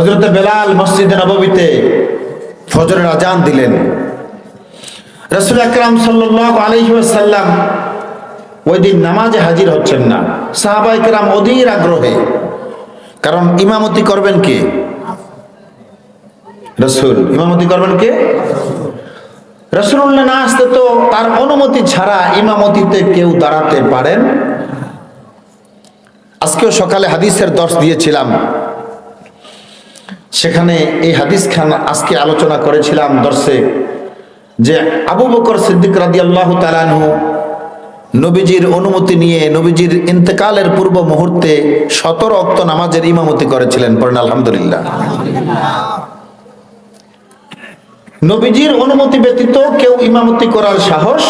হজরত বেলাল মসজিদে নববীতে ফজরের আজান দিলেন। রসুল আকরাম সাল্লাহ আলহিসাল্লাম ওই দিন নামাজে হাজির হচ্ছেন না। সাহাবাই কেরাম অধীর আগ্রহে। কারণ ইমামতি করবেন কে? রসুল, ইমামতি করবেন কে? রসুল্লাহ না আসতে তো তার অনুমতি ছাড়া ইমামতিতে কেউ দাঁড়াতে পারেন। আজকেও সকালে হাদিসের দর্শ দিয়েছিলাম। সেখানে এই হাদিস খান আজকে আলোচনা করেছিলাম দর্শে যে আবু বকর সিদ্দিক রাদি আল্লাহ তালানহু নবীজির অনুমতি নিয়ে নবীজির ইন্তেকালের পূর্ব মুহূর্তে সতেরো অক্ত নামাজের ইমামতি করেছিলেন পড়েন আলহামদুলিল্লাহ। নবীজির অনুমতি ব্যতীত কেউ ইমামতি করার সাহস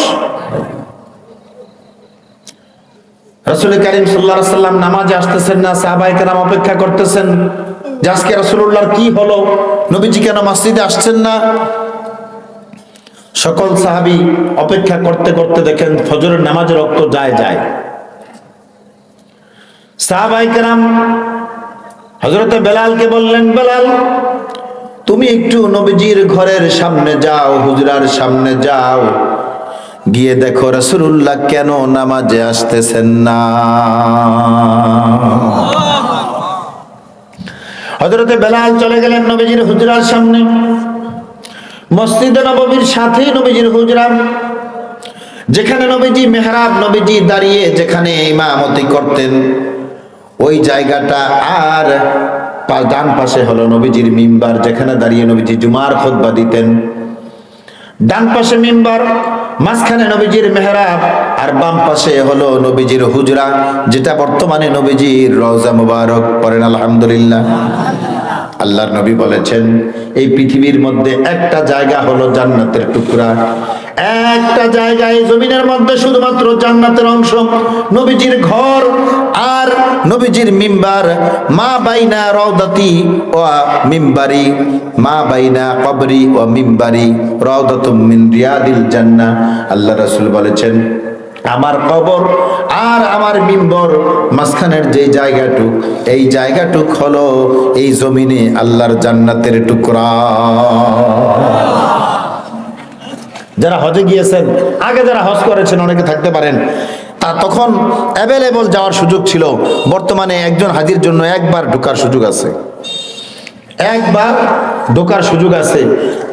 রসুল করিম সাল্লাহ সাল্লাম নামাজে আসতেছেন না সাহাবাই কেরাম অপেক্ষা করতেছেন। যে আজকে রসুল্লাহর কি হলো? নবীজি কেন মসজিদে আসছেন না? সকল সাহাবি অপেক্ষা করতে করতে দেখেন ফজরের নামাজের রক্ত যায় যায়। সাহাবাই কেরাম হজরতে বেলালকে বললেন, বেলাল, তুমি একটু নবীজির ঘরের সামনে যাও, হুজরার সামনে যাও। গিয়ে দেখো রসুল্লাহ কেন নামাজে আসতেছেন না? হজরতে বেলাল চলে গেলেন নবীজির হুজরার সামনে। মসজিদে নববীর সাথেই নবীজির হুজরা। যেখানে নবীজি মেহরাব, নবীজি দাঁড়িয়ে যেখানে ইমামতি করতেন, ওই জায়গাটা আর ডান পাশে হলো নবীজির মিম্বার, যেখানে দাঁড়িয়ে নবীজি জুমার খোদবা দিতেন। ডান পাশে মিম্বার মাঝখানে নবীজির মেহরাব আর বাম পাশে হলো নবীজির হুজরা, যেটা বর্তমানে নবীজির রওজা মুবারক পড়েন, আলহামদুলিল্লাহ। আল্লাহর নবী বলেছেন, এই পৃথিবীর মধ্যে একটা জায়গা হলো জান্নাতের টুকরা। একটা জায়গায় জমিনের মধ্যে শুধুমাত্র জান্নাতের অংশ, নবীজির ঘর আর নবীজির মিম্বার, মা বাইনা রওদাতি ও মিম্বারি, মা বাইনা কবরি ও মিম্বারি রওদাতুম মিন রিয়াদিল জান্নাহ। আল্লাহ রাসূল বলেছেন আমার কবর আর আমার মিম্বর মাঝখানের যে জায়গাটুক, এই জায়গাটুক হলো এই জমিনে আল্লাহর জান্নাতের টুকরা। যারা হজে গিয়েছেন, আগে যারা হজ করেছেন, অনেকে থাকতে পারেন, তা তখন অ্যাভেলেবল যাওয়ার সুযোগ ছিল। বর্তমানে একজন হাজির জন্য একবার ঢোকার সুযোগ আছে। একবার ঢোকার সুযোগ আছে।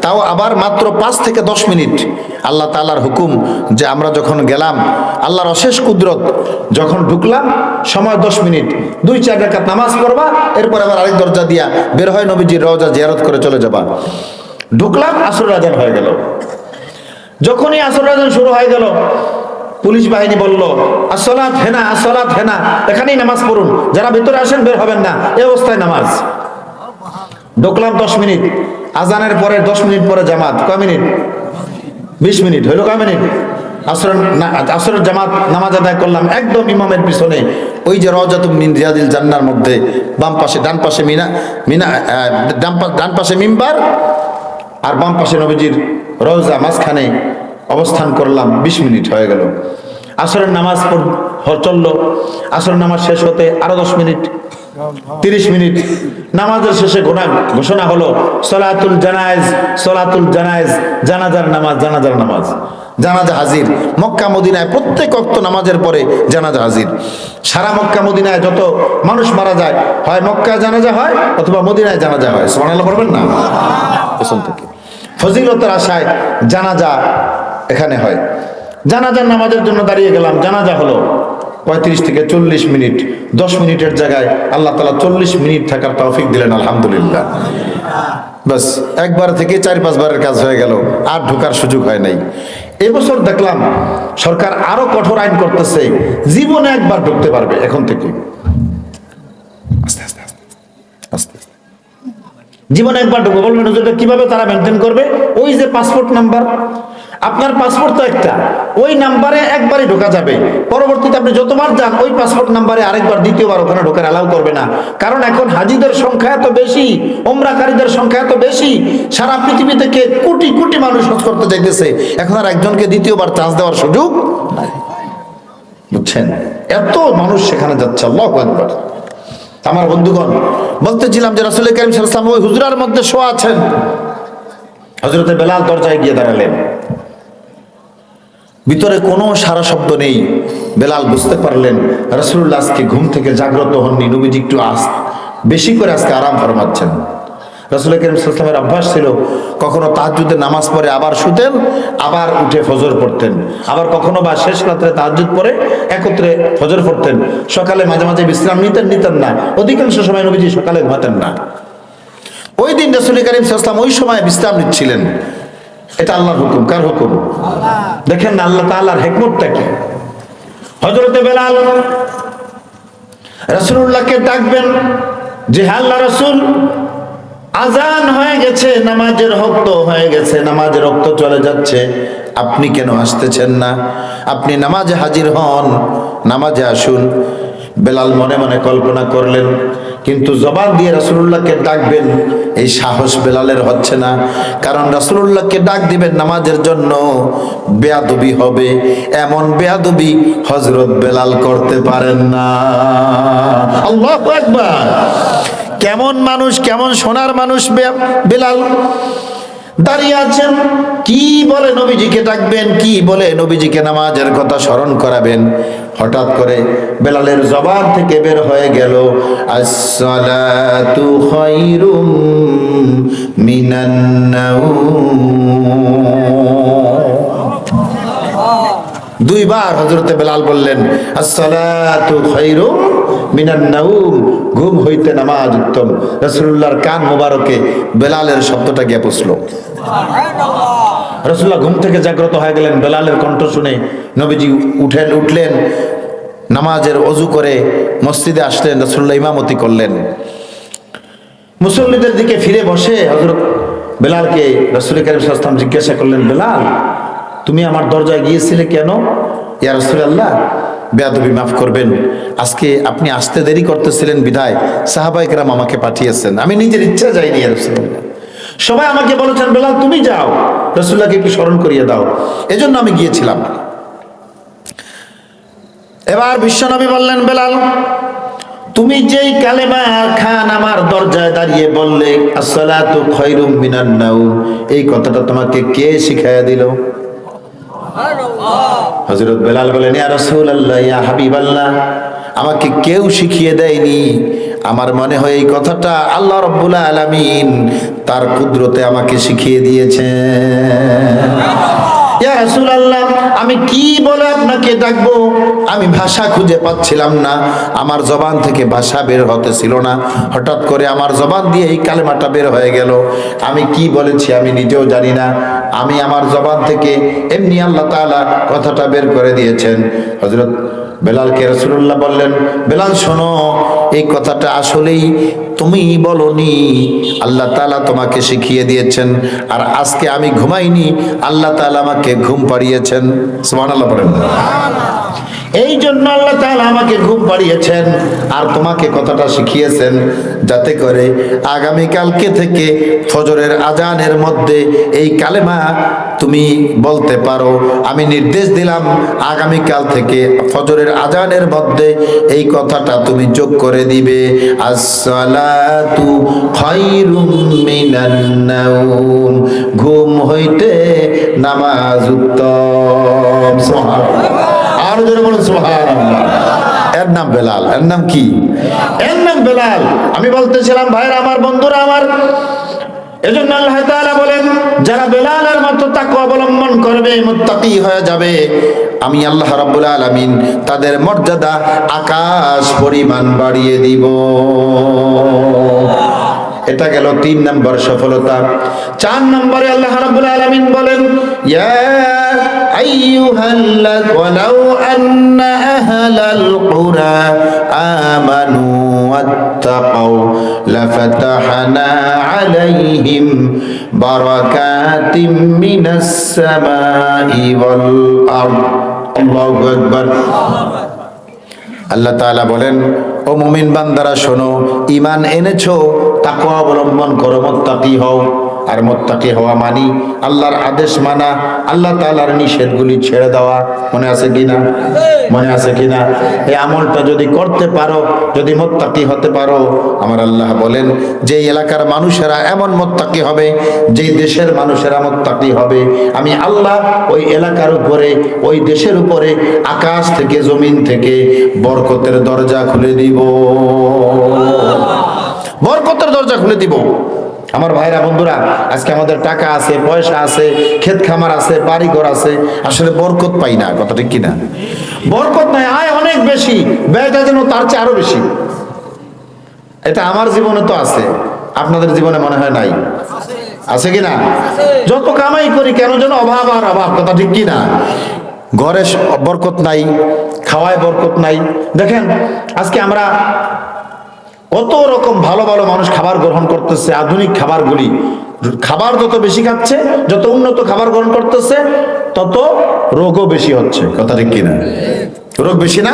তাও আবার মাত্র পাঁচ থেকে দশ মিনিট। আল্লাহ তালার হুকুম যে আমরা যখন গেলাম, আল্লাহর অশেষ কুদরত, যখন ঢুকলাম, সময় দশ মিনিট। দুই, চার রাকাত নামাজ পড়বা, এরপর আবার আরেক দরজা দিয়া বের হয় নবীজির রওজা জিয়ারত করে চলে যাবা। ঢুকলাম, আসর আজান হয়ে গেল। যখনই আসর আজান শুরু হয়ে গেল, পুলিশ বাহিনী বলল আসলাত হেনা আসলাত হেনা, এখানেই নামাজ পড়ুন। যারা ভিতরে আসেন বের হবেন না। এ অবস্থায় নামাজ। ঢুকলাম দশ মিনিট, আজানের পরে দশ মিনিট পরে জামাত, কয় মিনিট? বিশ মিনিট, হইল কয় মিনিট? জামাত নামাজ আদায় করলাম একদম ইমামের পিছনে। ওই যে জান্নার মধ্যে, বাম পাশে মিনা ডান পাশে মিম্বার, আর বাম পাশে নবীজির অবস্থান করলাম, বিশ মিনিট হয়ে গেল। আসরের নামাজ চলল। আসরের নামাজ শেষ হতে আরও দশ মিনিট। তিরিশ মিনিট নামাজের শেষে ঘোষণা ঘোষণা হলো, সলাতুল জানায়েজ সলাতুল জানায়েজ, জানাজার নামাজ জানাজার নামাজ। জানাজা হাজির। মক্কা, মদিনায় প্রত্যেক অক্ত নামাজের পরে জানাজা হাজির। সারা মক্কা, মদিনায় যত মানুষ মারা যায়, হয় মক্কায় জানাজা হয় অথবা মদিনায় জানাজা হয়। সোমানাল্লাহ পড়বেন না? পেছন থেকে। ফজিলতের আশায় জানাজা এখানে হয়। জানাজার নামাজের জন্য দাঁড়িয়ে গেলাম। জানাজা হলো পঁয়ত্রিশ থেকে চল্লিশ মিনিট, দশ মিনিটের জায়গায় আল্লাহ তালা চল্লিশ মিনিট থাকার তৌফিক দিলেন, আলহামদুলিল্লাহ। বাস, একবার থেকে চার পাঁচবারের কাজ হয়ে গেল, আর ঢোকার সুযোগ হয় নাই। এবছর দেখলাম সরকার আরও কঠোর আইন করতেছে, জীবনে একবার ঢুকতে পারবে, এখন থেকে জীবনে একবার ঢুকবো, বলবেন কীভাবে তারা মেনটেন করবে? ওই যে পাসপোর্ট নাম্বার আপনার পাসপোর্ট তো একটা। ওই নাম্বারে একবারই ঢোকা যাবে। পরবর্তীতে আপনি যতবার যান, ওই পাসপোর্ট নাম্বারে আরেকবার, দ্বিতীয়বার ওখানে ঢোকার অ্যালাউ করবে না। কারণ এখন হাজিদের সংখ্যা এত বেশি ওমরাকারীদের সংখ্যা এত বেশি, সারা পৃথিবী থেকে কোটি কোটি মানুষ হজ করতে যাইতেছে। এখন আর একজনকে দ্বিতীয়বার চান্স দেওয়ার সুযোগ নাই। বুঝছেন? এত মানুষ সেখানে যাচ্ছে, আল্লাহ একবার আমার বন্ধুগণ, বলতেছিলাম যে রাসুল করিম সাল্লাম ওই হুজরার মধ্যে শোয়া আছেন। হজরতে বেলাল দরজায় গিয়ে দাঁড়ালেন। ভিতরে কোনো সারা শব্দ নেই। বেলাল বুঝতে পারলেন রসুল্লাহ আজকে ঘুম থেকে জাগ্রত হননি, নবীজি একটু আস, বেশি করে আজকে আরাম ফরমাচ্ছেন। রসুল করিম সাল্লামের অভ্যাস ছিল, কখনো তাহাজুদে নামাজ পড়ে আবার শুতেন, আবার উঠে ফজর পড়তেন। আবার কখনো বা শেষ রাত্রে তাহাজুদ পড়ে একত্রে ফজর পড়তেন। সকালে মাঝে মাঝে বিশ্রাম নিতেন নিতেন না। অধিকাংশ সময় নবীজি সকালে ঘুমাতেন না। ওই দিন রসুল করিম সাল্লাম ওই সময় বিশ্রাম নিচ্ছিলেন। এটা আল্লাহর হুকুম, কার হুকুম? দেখেন না আল্লাহ তাআলার হেকমতটা কি? হজরতে বেলাল রসুল্লাহকে ডাকবেন যে আল্লাহ রসুল, আজান হয়ে গেছে, নামাজের রক্ত হয়ে গেছে, নামাজের রক্ত চলে যাচ্ছে, আপনি কেন আসতেছেন না? আপনি নামাজে হাজির হন, নামাজে আসুন। বেলাল মনে মনে কল্পনা করলেন কিন্তু জবাব দিয়ে রাসুল্লাহকে ডাকবেন, এই সাহস বেলালের হচ্ছে না। কারণ রাসুল্লাহকে ডাক দিবেন নামাজের জন্য, বেয়াদবি হবে, এমন বেয়াদবি হজরত বেলাল করতে পারেন না। আল্লাহ কেমন মানুষ, কেমন সোনার মানুষ বেলাল? দাঁড়িয়ে আছেন। কি বলে নবীজিকে ডাকবেন, কি বলে নবীজিকে নামাজের কথা স্মরণ করাবেন? হঠাৎ করে বেলালের জবান থেকে বের হয়ে গেল দুইবার হজরতে বেলাল বললেন, আসসালাতু খায়রুম মিনান নাউম, ঘুম হইতে নামাজ উত্তম। রাসূলুল্লাহর কান মোবারকে বেলালের শব্দটা গিয়ে পৌঁছলো রসুল্লাহ ঘুম থেকে জাগ্রত হয়ে গেলেন, বেলালের কণ্ঠ শুনে নবীজি উঠেন, উঠলেন, নামাজের অজু করে মসজিদে আসলেন রসুল্লাহ ইমামতি করলেন। মুসল্লিদের দিকে ফিরে বসে হজরত বেলালকে রসুল করিম সাল্লাম জিজ্ঞাসা করলেন, বেলাল, তুমি আমার দরজায় গিয়েছিলে কেন? ইয়া রসুল আল্লাহ বেয়াদবি মাফ করবেন। আজকে আপনি আসতে দেরি করতেছিলেন বিধায় সাহাবাইকরাম আমাকে পাঠিয়েছেন। আমি নিজের ইচ্ছা যাইনি সবাই আমাকে বলেছেন, বেলাল, তুমি যাও। রসুল্লাহকে একটু স্মরণ করিয়ে দাও। এজন্য আমি গিয়েছিলাম। এবার বিশ্বনবী বললেন, বেলাল, তুমি যেই কালেমা খান আমার দরজায় দাঁড়িয়ে বললে নাউম, এই কথাটা তোমাকে কে শিখাইয়া দিল? হযরত বেলাল বলেন, ইয়া রাসূলুল্লাহ, ইয়া হাবিবাল্লাহ, আমাকে কেউ শিখিয়ে দেয়নি। আমার মনে হয় এই কথাটা আল্লাহ রব্বুল আলামিন তার কুদরতে আমাকে শিখিয়ে দিয়েছেন। রাসূলুল্লাহ, আমি কি বলে আপনাকে ডাকবো? আমি ভাষা খুঁজে পাচ্ছিলাম না, আমার জবান থেকে ভাষা বের হতে ছিল না। হঠাৎ করে আমার জবান দিয়ে এই কালেমাটা বের হয়ে গেল। আমি কি বলেছি আমি নিজেও জানি না। আমি আমার জবান থেকে এমনি আল্লাহ তাআলা কথাটা বের করে দিয়েছেন। হজরত বেলালকে রসুল্লাহ বললেন, বেলাল, শোনো, এই কথাটা আসলেই তুমি বলনি। আল্লাহ তালা তোমাকে শিখিয়ে দিয়েছেন। আর আজকে আমি ঘুমাইনি, আল্লাহ তালা আমাকে ঘুম পাড়িয়েছেন। সুবহানাল্লাহ বলেন এই জন্য আল্লাহ তাআলা আমাকে ঘুম পাড়িয়েছেন আর তোমাকে কথাটা শিখিয়েছেন যাতে করে আগামী কালকে থেকে ফজরের আজানের মধ্যে এই কালেমা তুমি বলতে পারো, আমি নির্দেশ দিলাম আগামী কাল থেকে ফজরের আজানের মধ্যে এই কথাটা তুমি যোগ করে দিবে। আসসালাতু খায়রুম মিনান নাউম ঘুম হইতে নামাজ উত্তম। সুবহানাল্লাহ। আর জোরে বলুন, সুবহানাল্লাহ। এর নাম বেলাল। এর নাম কি? এর নাম বেলাল। আমি বলতেছিলাম ভাইরা আমার বন্ধুরা, আমার এজন্য আল্লাহ তাআলা বলেন, যারা বেলালের মতো তাকওয়া অবলম্বন করবে, মুত্তাকি হয়ে যাবে। আমি আল্লাহ রাব্বুল আলামিন তাদের মর্যাদা আকাশ পরিমাণ বাড়িয়ে দিব। এটা গেল তিন নম্বর সফলতা। চার নম্বরে আল্লাহ রাব্বুল আলামিন বলেন, ইয়া আইয়ুহাল্লায ওয়ালাউ আন্না আহলাল কুরা আমানু ওয়াত্তাকাউ লাফাতাহনা আলাইহিম বারাকাতিম মিনাস সামাই ওয়াল আরদ। আল্লাহু আকবার। আল্লাহ তাআলা বলেন, ও মুমিন বান্দারা শোনো, ঈমান এনেছো তাকওয়া অবলম্বন করো মুত্তাকি হও। আর মোত্তাকি হওয়া মানি আল্লাহর আদেশ মানা, আল্লাহ তাআলার নিষেধগুলি ছেড়ে দেওয়া। মনে আছে কিনা? মনে আছে কিনা? এই আমলটা যদি করতে পারো, যদি মোত্তাকি হতে পারো, আমার আল্লাহ বলেন, যে এলাকার মানুষেরা এমন মোত্তাকি হবে যেই দেশের মানুষেরা মোত্তাকি হবে। আমি আল্লাহ ওই এলাকার উপরে, ওই দেশের উপরে আকাশ থেকে, জমিন থেকে বরকতের দরজা খুলে দিব। দরজা খুলে দিব। আমার ভাইরা বন্ধুরা আজকে আমাদের টাকা আছে পয়সা আছে ক্ষেত খামার আছে বাড়িঘর আছে আসলে বরকত পাই না কথা ঠিক কিনা? বরকত নাই আয় অনেক বেশি ব্যয়টা যেন তার চেয়ে আরও বেশি। এটা আমার জীবনে তো আছে আপনাদের জীবনে মনে হয় নাই? আছে কি না যত কামাই করি কেন যেন অভাব আর অভাব কথা ঠিক কি না ঘরে বরকত নাই খাওয়ায় বরকত নাই। দেখেন আজকে আমরা কত রকম ভালো ভালো মানুষ খাবার গ্রহণ করতেছে, আধুনিক খাবারগুলি। খাবার যত বেশি খাচ্ছে, যত উন্নত খাবার গ্রহণ করতেছে, তত রোগও বেশি হচ্ছে। কথা ঠিক কিনা? রোগ বেশি না?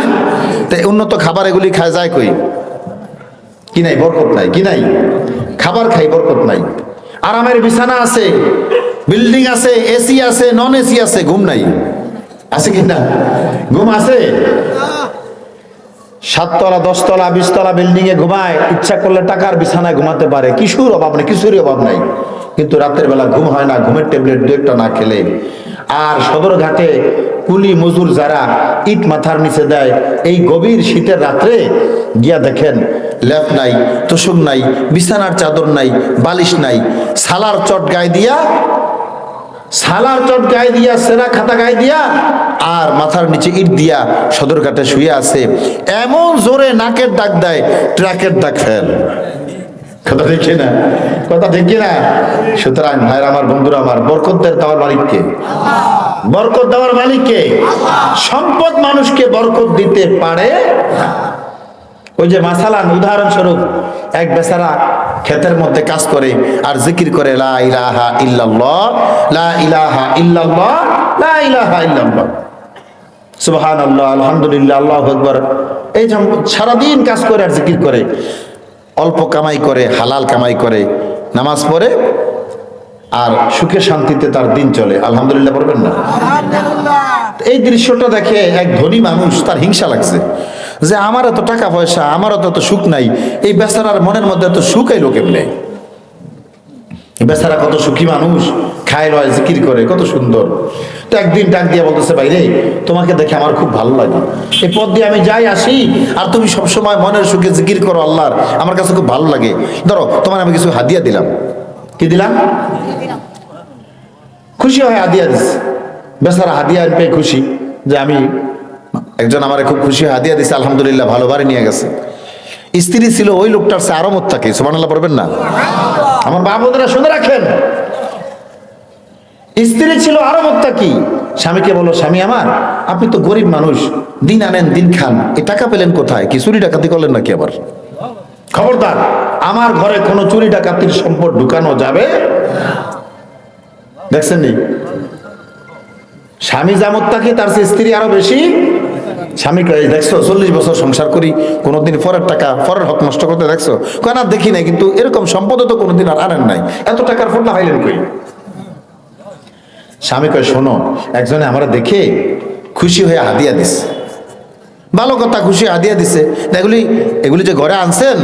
তাই উন্নত খাবার এগুলি খায় যায় কই? কি নাই? বরকত নাই। কি নাই? খাবার খাই বরকত নাই। আরামের বিছানা আছে, বিল্ডিং আছে, এসি আছে, নন এসি আছে, ঘুম নাই। আছে কি না? ঘুম আছে? সাততলা, দশতলা, বিশতলা বিল্ডিং এ ঘুমায়, ইচ্ছা করলে টাকার বিছানায় ঘুমাতে পারে। কিছুর অভাব নেই, কিছুরই অভাব নাই। কিন্তু রাতের বেলা ঘুম হয় না, ঘুমের ট্যাবলেট দু একটা না খেলে। আর সদরঘাটে কুলি মজুর যারা ইট মাথার নিচে দেয়, এই গভীর শীতের রাত্রে গিয়া দেখেন ল্যাপ নাই, তোষক নাই, বিছানার চাদর নাই, বালিশ নাই সালার চট গায়ে দিয়া সালার চট গায়ে দিয়া, সেরা খাতা গায়ে দিয়া, আর মাথার নিচে ইট দিয়া সদর সদরঘাটে শুয়ে আছে। এমন জোরে নাকের ডাক দেয়, ট্রাকের ডাক ফেল। কথা দেখি না কথা দেখি না সুতরাং, ভাইরা আমার, বন্ধুরা আমার, বরকত দেওয়ার মালিককে। বরকত দেওয়ার মালিককে। সম্পদ মানুষকে বরকত দিতে পারে ওই যে মাসালান, উদাহরণস্বরূপ, এক বেচারা ক্ষেতের মধ্যে কাজ করে আর জিকির করে লা ইলাহা ইল্লাল্লাহ লা ইলাহা ইল্লাল্লাহ লা ইলাহা ইল্লাল্লাহ। সুবহান আল্লাহ আলহামদুলিল্লাহ আল্লাহ আকবার। এই যে সারাদিন কাজ করে আর জিকির করে অল্প কামাই করে হালাল কামাই করে নামাজ পড়ে আর সুখে শান্তিতে তার দিন চলে। আলহামদুলিল্লাহ বলবেন না? এই দৃশ্যটা দেখে এক ধনী মানুষ তার হিংসা লাগছে। যে আমার এত টাকা পয়সা আমারও তো এত সুখ নাই, এই বেচারার মনের মধ্যে এত সুখ এলো কেমনে? বেচারা কত সুখী মানুষ, খায়, লয়, জিকির করে, কত সুন্দর। তো একদিন ডাক দিয়ে বলতেছে বাইরে তোমাকে দেখে আমার খুব ভালো লাগে। এই পথ দিয়ে আমি যাই, আসি, আর তুমি সবসময় মনের সুখে জিকির করো আল্লাহর। আমার কাছে খুব ভালো লাগে। ধরো, তোমার আমি কিছু হাদিয়া দিলাম। কি দিলাম? খুশি হয় হাদিয়া দিস বেচারা হাদিয়া পেয়ে খুশি যে আমি একজন আমার খুব খুশি হাদিয়া দিছে, আলহামদুলিল্লাহ, ভালো নিয়ে গেছে। স্ত্রী ছিল, ওই লোকটার সে আরও মত থাকে সুবহানাল্লাহ পড়বেন না? আমার মা বাবুদেরা শুনে রাখেন। স্ত্রী ছিল আরও মত্তা কি স্বামীকে বলো স্বামী আমার, আপনি তো গরিব মানুষ, দিন আনেন, দিন খান এই টাকা পেলেন কোথায়? কি চুরি ডাকাতি করলেন নাকি আবার? খবরদার, আমার ঘরে কোনো চুরি ডাকাতির সম্পদ ঢুকানো যাবে? দেখছেন নি? স্বামী যেমন থাকে তার স্ত্রী আরও বেশি স্বামী কয়, দেখছ চল্লিশ বছর সংসার করি কোনোদিন পরের টাকা পরের হক নষ্ট করতে দেখছ? কেন আর দেখি নাই কিন্তু এরকম সম্পদও তো কোনোদিন আর আনেন নাই। এত টাকার ফোন না হাইলেন কই? স্বামী কয় শোনো একজনে আমরা দেখে খুশি হয়ে হাদিয়া দিস ভালো কথা খুশি হাদিয়া দিছে। এগুলি এগুলি যে ঘরে আনছেন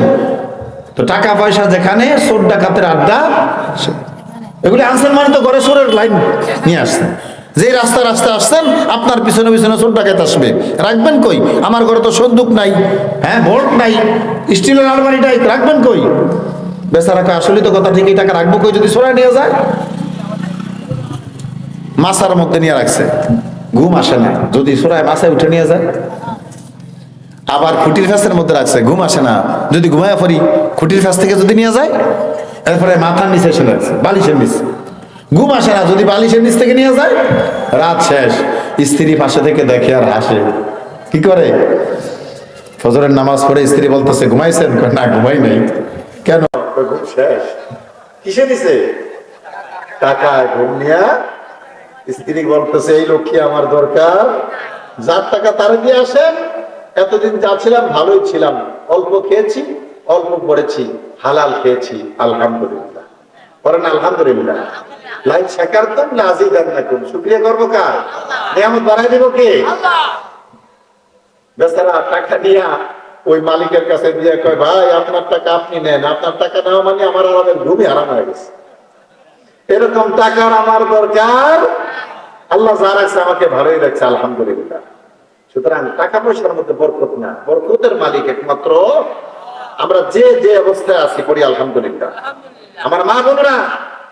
তো টাকা পয়সা যেখানে চোর ডাকাতের আড্ডা এগুলি আনছেন মানে তো ঘরে সোরের লাইন নিয়ে আসছেন। যে রাস্তা রাস্তা আসছেন, আপনার পিছনে পিছনে চোর ডাকাত আসবে। রাখবেন কই? আমার ঘরে তো সন্দুক নাই। হ্যাঁ ভোট নাই। স্টিলের আলমারিটাই রাখবেন কই? বেচারা আসলে তো কথা ঠিক, এই টাকা রাখব কই যদি চোরা নিয়ে যায়? মাছার মধ্যে নিয়ে রাখছে। ঘুম আসে না। যদি সোরায় মাছায় উঠে নিয়ে যায়। আবার খুঁটির ফ্যাসের মধ্যে রাখছে, ঘুম আসে না। যদি ঘুমায় পড়ি, খুঁটির ফ্যাস থেকে যদি নিয়ে যায়, এরপরে মাথার নিচে এসে রাখছে বালিশের নিচ। ঘুম আসে না, যদি বালিশের নিচ থেকে নিয়ে যায়, রাত শেষ। স্ত্রী পাশে থেকে দেখে আর হাসে। কি করে? ফজরের নামাজ পড়ে স্ত্রী বলতেছে, ঘুমাইছেন? না, ঘুমাই নাই। কেন? শেষ। কিসে দিছে? টাকায় ঘুম নিয়া স্ত্রী বলতেছে, এই লক্ষ্মী, আমার দরকার। যার টাকা তারা দিয়ে আসেন, এতদিন যা ছিলাম, ভালোই ছিলাম। অল্প খেয়েছি, অল্প পড়েছি, হালাল খেয়েছি, আলহামদুলিল্লাহ। করেন আলহামদুলিল্লাহ। লাইন শেখার দেন না কোন। শুক্রিয়া করব কার? নিয়ামত বাড়াই দিব কে? বেচারা টাকা নিয়া ওই মালিকের কাছে দিয়ে কয় ভাই আপনার টাকা আপনি নেন। আপনার টাকা নেওয়া মানে আমার আর আমাদের ঘুমই হারাম হয়ে গেছে। এরকম টাকার আমার দরকার। আল্লাহ যা রাখছে আমাকে ভালোই রাখছে আলহামদুলিল্লাহ। সুতরাং টাকা পয়সার মধ্যে বরকত না। বরকতের মালিক একমাত্র আমরা যে যে অবস্থায় আছি করি আলহামদুলিল্লাহ। আমার মা বোনরা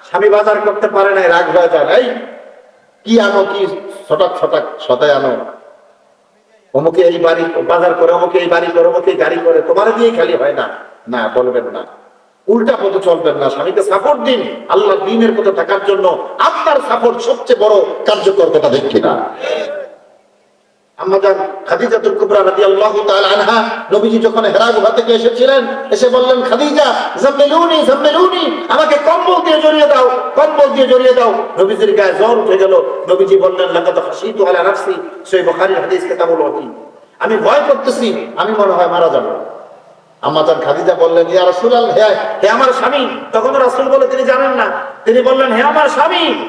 স্বামী বাজার করতে পারে নাই, রাগ যায়। এই, কি আনো, কি ছটাক ছটাক সদায় আনো? অমুকে এই বাড়ি বাজার করে, অমুকে এই বাড়ি করে, অমুকে গাড়ি করে, তোমার দিয়ে খালি হয় না। না, বলবেন না। উল্টা পথে চলবেন না। স্বামীকে সাপোর্ট দিন। আল্লাহ দিনের পথে থাকার জন্য আপনার সাপোর্ট সবচেয়ে বড় কার্যকর কথা দেখি না এসে বললেন, খাদিজা আমাকে দিয়ে জড়িয়ে দাও দিয়ে জড়িয়ে দাও। গায়ে গেল। বললেন আমি ভয় করতেছি, আমি মনে হয় মারা যাব। আম্মাজান খাদিজা বললেন, ইয়া রাসূলুল্লাহ হে আমার স্বামী। তখন রাসূল বলে, তিনি জানেন না। তিনি বললেন, হে আমার স্বামী